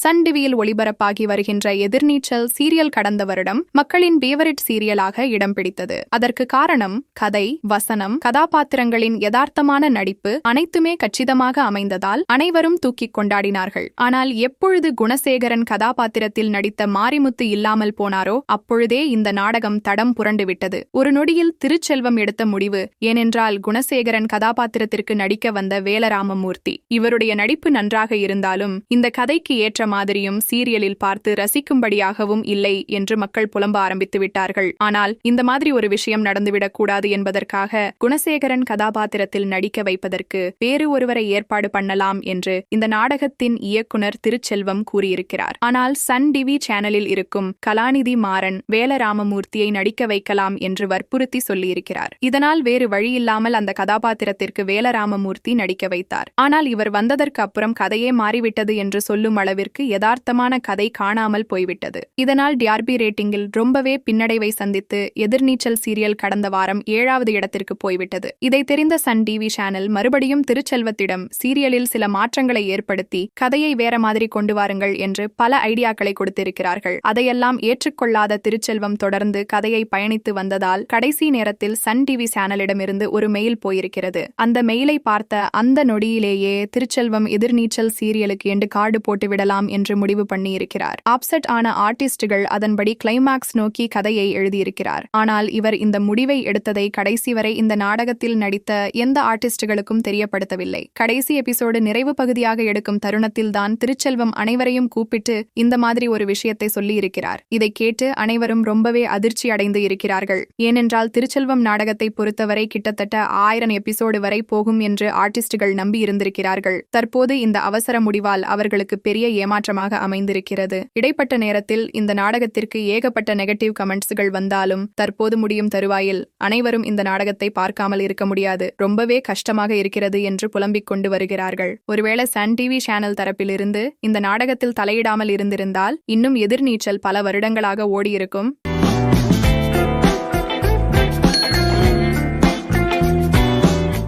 Sun டிவியில் ஒளிபரப்பாகி வருகின்ற எதிர்நீச்சல் serial கடந்த வருடம் மக்களின் பேவரட் சீரியலாக இடம் பிடித்தது. அதற்கு காரணம் கதை வசனம் கதாபாத்திரங்களின் யதார்த்தமான நடிப்பு அனைத்துமே கச்சிதமாக அமைந்ததால் அனைவரும் தூக்கிக் கொண்டாடினார்கள். ஆனால் எப்பொழுது குணசேகரன் கதாபாத்திரத்தில் நடித்த மாரிமுத்து இல்லாமல் போனாரோ அப்பொழுதே இந்த நாடகம் தடம் புரண்டுவிட்டது. ஒரு நொடியில் திருச்செல்வம் எடுத்த முடிவு ஏனென்றால் குணசேகரன் கதாபாத்திரத்திற்கு நடிக்க வந்த வேலராமமூர்த்தி. இவருடைய நடிப்பு நன்றாக இருந்தாலும் இந்த கதைக்கு ஏற்ற மாதிரியும் சீரியலில் பார்த்து ரசிக்கும்படியாகவும் இல்லை என்று மக்கள் புலம்ப ஆரம்பித்து விட்டார்கள். ஆனால் இந்த மாதிரி ஒரு விஷயம் நடந்துவிடக் கூடாது என்பதற்காக குணசேகரன் கதாபாத்திரத்தில் நடிக்க வைப்பதற்கு வேறு ஒருவரை ஏற்பாடு பண்ணலாம் என்று இந்த நாடகத்தின் இயக்குனர் திருச்செல்வம் கூறியிருக்கிறார். ஆனால் சன் டிவி சேனலில் இருக்கும் கலாநிதி மாறன் வேலராமமூர்த்தியை நடிக்க வைக்கலாம் என்று வற்புறுத்தி சொல்லியிருக்கிறார். இதனால் வேறு வழியில்லாமல் அந்த கதாபாத்திரத்திற்கு வேலராமமூர்த்தி நடிக்க வைத்தார். ஆனால் இவர் வந்ததற்கு அப்புறம் கதையே மாறிவிட்டது என்று சொல்லும் அளவிற்கு யதார்த்தமான கதை காணாமல் போய்விட்டது. இதனால் டிஆர்பி ரேட்டிங்கில் ரொம்பவே பின்னடைவை சந்தித்து எதிர்நீச்சல் சீரியல் கடந்த வாரம் ஏழாவது இடத்திற்கு போய்விட்டது. இதை தெரிந்த சன் டிவி சேனல் மறுபடியும் திருச்செல்வத்திடம் சீரியலில் சில மாற்றங்களை ஏற்படுத்தி கதையை வேற மாதிரி கொண்டு வாருங்கள் என்று பல ஐடியாக்களை கொடுத்திருக்கிறார்கள். அதையெல்லாம் ஏற்றுக்கொள்ளாத திருச்செல்வம் தொடர்ந்து கதையை பயணித்து வந்ததால் கடைசி நேரத்தில் சன் டிவி சேனலிடமிருந்து ஒரு மெயில் போயிருக்கிறது. அந்த மெயிலை பார்த்த அந்த நொடியிலேயே திருச்செல்வம் எதிர்நீச்சல் சீரியலுக்கு என்று கார்டு போட்டு விடலாம் என்று முடிவு பண்ணியிருக்கிறார். ஆப்செட் ஆன ஆர்டிஸ்டுகள் அதன்படி கிளைமாக்ஸ் நோக்கி கதையை எழுதியிருக்கிறார். ஆனால் இவர் இந்த முடிவை எடுத்ததை கடைசி வரை இந்த நாடகத்தில் நடித்த எந்த ஆர்டிஸ்டுகளுக்கும் தெரியப்படுத்தவில்லை. கடைசி எபிசோடு நிறைவு பகுதியாக எடுக்கும் தருணத்தில்தான் திருச்செல்வம் அனைவரையும் கூப்பிட்டு இந்த மாதிரி ஒரு விஷயத்தை சொல்லியிருக்கிறார். இதை கேட்டு அனைவரும் ரொம்பவே அதிர்ச்சி அடைந்து இருக்கிறார்கள். ஏனென்றால் திருச்செல்வம் நாடகத்தை பொறுத்தவரை கிட்டத்தட்ட ஆயிரம் எபிசோடு வரை போகும் என்று ஆர்டிஸ்டுகள் நம்பியிருந்திருக்கிறார்கள் தற்போது இந்த அவசர முடிவால் அவர்களுக்கு பெரிய ஏமாற்றமாக அமைந்திருக்கிறது. இடைப்பட்ட நேரத்தில் இந்த நாடகத்திற்கு ஏகப்பட்ட நெகட்டிவ் கமெண்ட்ஸ்கள் வந்தாலும் தற்போது முடியும் தருவாயில் அனைவரும் இந்த நாடகத்தை பார்க்காமல் இருக்க முடியாது. ரொம்பவே கஷ்டமாக இருக்கிறது என்று புலம்பிக் கொண்டு வருகிறார்கள். ஒருவேளை சன் டிவி சேனல் தரப்பிலிருந்து இந்த நாடகத்தில் தலையிடாமல் இருந்திருந்தால் இன்னும் எதிர்நீச்சல் பல வருடங்களாக ஓடியிருக்கும்.